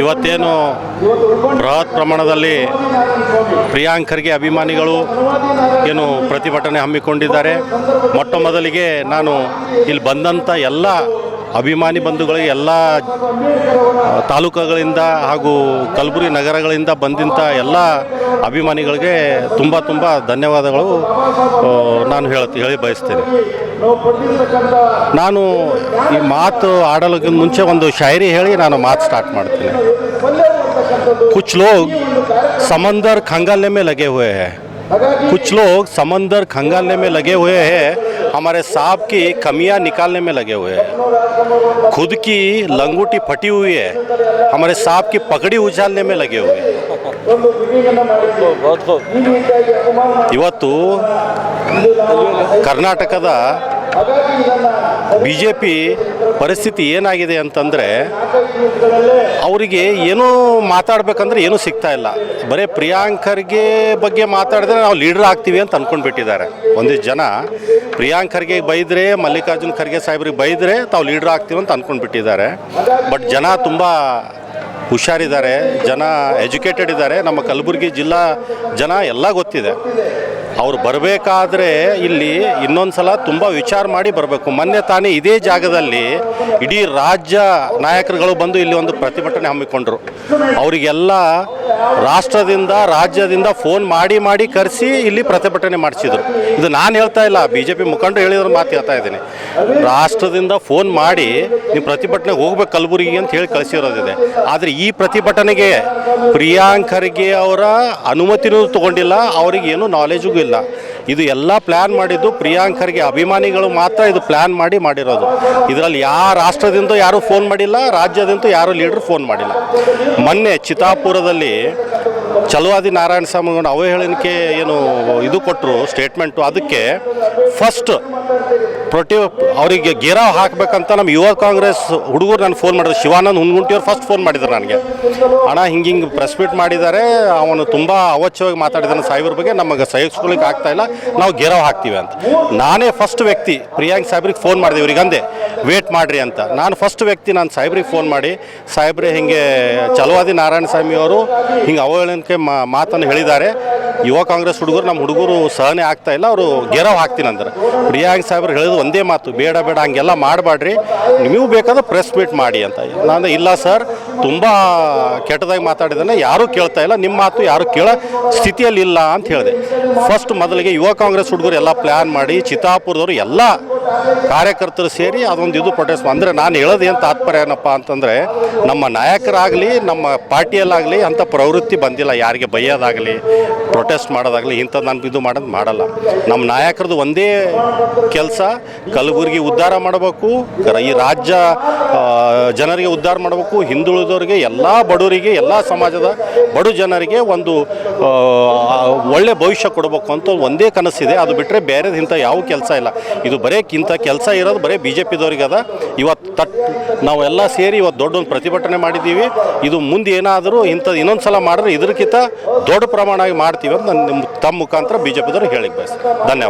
ಇವತ್ತೇನು ಬೃಹತ್ ಪ್ರಮಾಣದಲ್ಲಿ ಪ್ರಿಯಾಂಕರ್ಗೆ ಅಭಿಮಾನಿಗಳು ಏನು ಪ್ರತಿಭಟನೆ ಹಮ್ಮಿಕೊಂಡಿದ್ದಾರೆ. ಮೊಟ್ಟ ಮೊದಲಿಗೆ ನಾನು ಇಲ್ಲಿ ಬಂದಂಥ ಎಲ್ಲ ಅಭಿಮಾನಿ ಬಂಧುಗಳಿಗೆ ಎಲ್ಲ ಆ, ತಾಲೂಕುಗಳಿಂದ ಹಾಗೂ ಕಲಬುರಗಿ ನಗರಗಳಿಂದ ಬಂದಂಥ ಎಲ್ಲ ಅಭಿಮಾನಿಗಳಿಗೆ ತುಂಬ ತುಂಬ ಧನ್ಯವಾದಗಳು ಆ, ನಾನು ಹೇಳ್ತಿ ಹೇಳಿ ಬಯಸ್ತೇನೆ ನಾನು ಈ ಮಾತು ಆಡೋಕ್ಕಿಂತ ಮುಂಚೆ ಒಂದು ಶಾಯರಿ ಹೇಳಿ ನಾನು ಮಾತು ಸ್ಟಾರ್ಟ್ ಮಾಡ್ತೀನಿ कुछ लोग समंदर खंगालने में लगे हुए हैं कुछ लोग समंदर खंगालने में लगे हुए हैं हमारे सांप की कमियां निकालने में लगे हुए हैं खुद की लंगूटी फटी हुई है हमारे सांप की पकड़ी उछालने में लगे हुए हैं ಇವತ್ತು ಕರ್ನಾಟಕದ ಬಿ ಜೆ ಪಿ ಪರಿಸ್ಥಿತಿ ಏನಾಗಿದೆ ಅಂತಂದರೆ ಅವರಿಗೆ ಏನೂ ಮಾತಾಡಬೇಕಂದ್ರೆ ಏನೂ ಸಿಗ್ತಾ ಇಲ್ಲ. ಬರೀ ಪ್ರಿಯಾಂಕರ್ಗೆ ಬಗ್ಗೆ ಮಾತಾಡಿದ್ರೆ ನಾವು ಲೀಡರ್ ಆಗ್ತೀವಿ ಅಂತ ಅಂದ್ಕೊಂಡ್ಬಿಟ್ಟಿದ್ದಾರೆ ಒಂದಿಷ್ಟು ಜನ ಪ್ರಿಯಾಂಕರ್ಗೆ ಬೈದರೆ, ಮಲ್ಲಿಕಾರ್ಜುನ್ ಖರ್ಗೆ ಸಾಹೇಬ್ರಿಗೆ ಬೈದರೆ ತಾವು ಲೀಡರ್ ಆಗ್ತೀವಿ ಅಂತ ಅಂದ್ಕೊಂಡ್ಬಿಟ್ಟಿದ್ದಾರೆ ಬಟ್ ಜನ ತುಂಬ ಹುಷಾರಿದ್ದಾರೆ, ಜನ ಎಜುಕೇಟೆಡ್ ಇದ್ದಾರೆ. ನಮ್ಮ ಕಲಬುರಗಿ ಜಿಲ್ಲಾ ಜನ ಎಲ್ಲ ಗೊತ್ತಿದೆ. ಅವ್ರು ಬರಬೇಕಾದ್ರೆ ಇಲ್ಲಿ ಇನ್ನೊಂದು ಸಲ ತುಂಬ ವಿಚಾರ ಮಾಡಿ ಬರಬೇಕು. ಮೊನ್ನೆ ತಾನೇ ಇದೇ ಜಾಗದಲ್ಲಿ ಇಡೀ ರಾಜ್ಯ ನಾಯಕರುಗಳು ಬಂದು ಇಲ್ಲಿ ಒಂದು ಪ್ರತಿಭಟನೆ ಹಮ್ಮಿಕೊಂಡ್ರು. ಅವರಿಗೆಲ್ಲ ರಾಷ್ಟ್ರದಿಂದ, ರಾಜ್ಯದಿಂದ ಫೋನ್ ಮಾಡಿ ಮಾಡಿ ಕರೆಸಿ ಇಲ್ಲಿ ಪ್ರತಿಭಟನೆ ಮಾಡಿಸಿದರು. ಇದು ನಾನು ಹೇಳ್ತಾ ಇಲ್ಲ ಬಿ ಜೆ ಪಿ ಮುಖಂಡರು ಹೇಳಿದ್ರು ಮಾತು ಹೇಳ್ತಾ ಇದ್ದೀನಿ. ರಾಷ್ಟ್ರದಿಂದ ಫೋನ್ ಮಾಡಿ ನೀವು ಪ್ರತಿಭಟನೆಗೆ ಹೋಗ್ಬೇಕು ಕಲಬುರಗಿ ಅಂತ ಹೇಳಿ ಕಳಿಸಿರೋದಿದೆ. ಆದರೆ ಈ ಪ್ರತಿಭಟನೆಗೆ ಪ್ರಿಯಾಂಕ್ ಖರ್ಗೆ ಅವರ ಅನುಮತಿನೂ ತಗೊಂಡಿಲ್ಲ, ಅವರಿಗೇನು ನಾಲೆಜಿಗೂ ನಾಲೆಜೂ ಇಲ್ಲ. ಇದು ಎಲ್ಲ ಪ್ಲ್ಯಾನ್ ಮಾಡಿದ್ದು ಪ್ರಿಯಾಂಕರ್ಗೆ ಅಭಿಮಾನಿಗಳು ಮಾತ್ರ ಇದು ಪ್ಲ್ಯಾನ್ ಮಾಡಿ ಮಾಡಿರೋದು. ಇದರಲ್ಲಿ ಯಾವ ರಾಷ್ಟ್ರದಿಂದ ಯಾರೂ ಫೋನ್ ಮಾಡಿಲ್ಲ, ರಾಜ್ಯದಿಂದ ಯಾರೂ ಲೀಡ್ರ್ ಫೋನ್ ಮಾಡಿಲ್ಲ. ಮೊನ್ನೆ ಚಿತ್ತಾಪುರದಲ್ಲಿ ಚಲವಾದಿ ನಾರಾಯಣ ಸ್ವಾಮಿ ಅವಹೇಳನಕ್ಕೆ ಏನು ಇದು ಕೊಟ್ಟರು ಸ್ಟೇಟ್ಮೆಂಟು ಅದಕ್ಕೆ ಫಸ್ಟ್ ಪ್ರೊಟಿ ಅವರಿಗೆ ಗೇರಾವ್ ಹಾಕಬೇಕಂತ ನಮ್ಮ ಯುವ ಕಾಂಗ್ರೆಸ್ ಹುಡುಗರು ನಾನು ಫೋನ್ ಮಾಡಿದ್ರು. ಶಿವಾನಂದ್ ಹುನ್ಗುಂಟಿಯವ್ರು ಫಸ್ಟ್ ಫೋನ್ ಮಾಡಿದ್ರು ನನಗೆ. ಅಣ್ಣ, ಹಿಂಗೆ ಹಿಂಗೆ ಪ್ರೆಸ್ ಮೀಟ್ ಮಾಡಿದ್ದಾರೆ, ಅವನು ತುಂಬ ಅವಶ್ಯವಾಗಿ ಮಾತಾಡಿದ್ದಾನೆ ಸಾಹೇಬ್ರ ಬಗ್ಗೆ, ನಮಗೆ ಸಹಿಸ್ಕೊಳ್ಳಿಕ್ಕೆ ಆಗ್ತಾ ಇಲ್ಲ, ನಾವು ಗೇರಾವ್ ಹಾಕ್ತೀವಿ ಅಂತ. ನಾನೇ ಫಸ್ಟ್ ವ್ಯಕ್ತಿ, ಪ್ರಿಯಾಂಕ್ ಸಾಹೇಬ್ರಿಗೆ ಫೋನ್ ಮಾಡಿದೆ, ಇವ್ರಿಗೆ ಅಂದೆ ವೇಟ್ ಮಾಡಿರಿ ಅಂತ. ನಾನು ಫಸ್ಟ್ ವ್ಯಕ್ತಿ, ನಾನು ಸಾಹೇಬ್ರಿಗೆ ಫೋನ್ ಮಾಡಿ, ಸಾಹೇಬ್ರೆ, ಹಿಂಗೆ ಚಲುವಾದಿ ನಾರಾಯಣ ಸ್ವಾಮಿ ಅವರು ಹಿಂಗೆ ಅವಹೇಳನಕ್ಕೆ ಮಾ ಮಾತನ್ನು ಹೇಳಿದ್ದಾರೆ. ಯುವ ಕಾಂಗ್ರೆಸ್ ಹುಡುಗರು, ನಮ್ಮ ಹುಡುಗರು ಸಹನೆ ಆಗ್ತಾ ಇಲ್ಲ, ಅವರು ಗೆರವ್ ಹಾಕ್ತೀನಿ ಅಂದ್ರೆ ಪ್ರಿಯಾಂಕ್ ಸಾಹೇಬ್ರು ಹೇಳಿದ್ರು ಒಂದೇ ಮಾತು, ಬೇಡ ಬೇಡ, ಹಂಗೆಲ್ಲ ಮಾಡಬೇಡ್ರಿ ನೀವು ಬೇಕಾದ್ರೆ ಪ್ರೆಸ್ ಮೀಟ್ ಮಾಡಿ ಅಂತ. ನಾನು ಇಲ್ಲ ಸರ್, ತುಂಬ ಕೆಟ್ಟದಾಗಿ ಮಾತಾಡಿದ್ದಾನೆ ಯಾರೂ ಕೇಳ್ತಾ ಇಲ್ಲ, ನಿಮ್ಮ ಮಾತು ಯಾರು ಕೇಳೋ ಸ್ಥಿತಿಯಲ್ಲಿ ಇಲ್ಲ ಅಂತ ಹೇಳಿದೆ. ಫಸ್ಟ್ ಮೊದಲಿಗೆ ಯುವ ಕಾಂಗ್ರೆಸ್ ಹುಡುಗರು ಎಲ್ಲ ಪ್ಲ್ಯಾನ್ ಮಾಡಿ, ಚಿತ್ತಾಪುರದವರು ಎಲ್ಲ ಕಾರ್ಯಕರ್ತರು ಸೇರಿ ಅದೊಂದು ಇದು ಪ್ರೊಟೆಸ್ಟ್ ಅಂದರೆ ನಾನು ಹೇಳೋದು ಏನು ತಾತ್ಪರ್ಯ ಏನಪ್ಪ ಅಂತಂದರೆ, ನಮ್ಮ ನಾಯಕರಾಗಲಿ, ನಮ್ಮ ಪಾರ್ಟಿಯಲ್ಲಾಗಲಿ ಅಂಥ ಪ್ರವೃತ್ತಿ ಬಂದಿಲ್ಲ. ಯಾರಿಗೆ ಬೈಯೋದಾಗಲಿ ಪ್ರೊಟೆಸ್ಟ್ ಮಾಡೋದಾಗಲಿ ಇಂಥದ್ದು ನಾನು ಇದು ಮಾಡೋದು ಮಾಡಲ್ಲ. ನಮ್ಮ ನಾಯಕರದು ಒಂದೇ ಕೆಲಸ, ಕಲಬುರಗಿ ಉದ್ಧಾರ ಮಾಡಬೇಕು ಈ ರಾಜ್ಯ ಜನರಿಗೆ ಉದ್ಧಾರ ಮಾಡಬೇಕು, ಹಿಂದುಳಿದವರಿಗೆ, ಎಲ್ಲ ಬಡವರಿಗೆ, ಎಲ್ಲ ಸಮಾಜದ ಬಡ ಜನರಿಗೆ ಒಂದು ಒಳ್ಳೆ ಭವಿಷ್ಯ ಕೊಡಬೇಕು ಅಂತ ಒಂದೇ ಕನಸಿದೆ. ಅದು ಬಿಟ್ಟರೆ ಬೇರೆದು ಇಂಥ ಯಾವ ಕೆಲಸ ಇಲ್ಲ. ಇದು ಬರೀ ಇಂಥ ಕೆಲಸ ಇರೋದು ಬರೀ ಬಿ ಜೆ ಅದ. ಇವತ್ತು ತಟ್ ನಾವೆಲ್ಲ ಸೇರಿ ಇವತ್ತು ದೊಡ್ಡ ಒಂದು ಪ್ರತಿಭಟನೆ ಮಾಡಿದ್ದೀವಿ ಇದು ಮುಂದೆ ಏನಾದರೂ ಇಂಥದ್ದು ಇನ್ನೊಂದು ಸಲ ಮಾಡಿದ್ರೆ ಇದಕ್ಕಿಂತ ದೊಡ್ಡ ಪ್ರಮಾಣ ಮಾಡ್ತೀವಿ ಅಂತ ನಾನು ನಿಮ್ಮ ತಮ್ಮ ಮುಖಾಂತರ ಬಿ ಜೆ ಪಿದವ್ರಿಗೆ ಹೇಳಿಕ್ಕೆ ಬಯಸ್ತೀನಿ ಧನ್ಯವಾದ.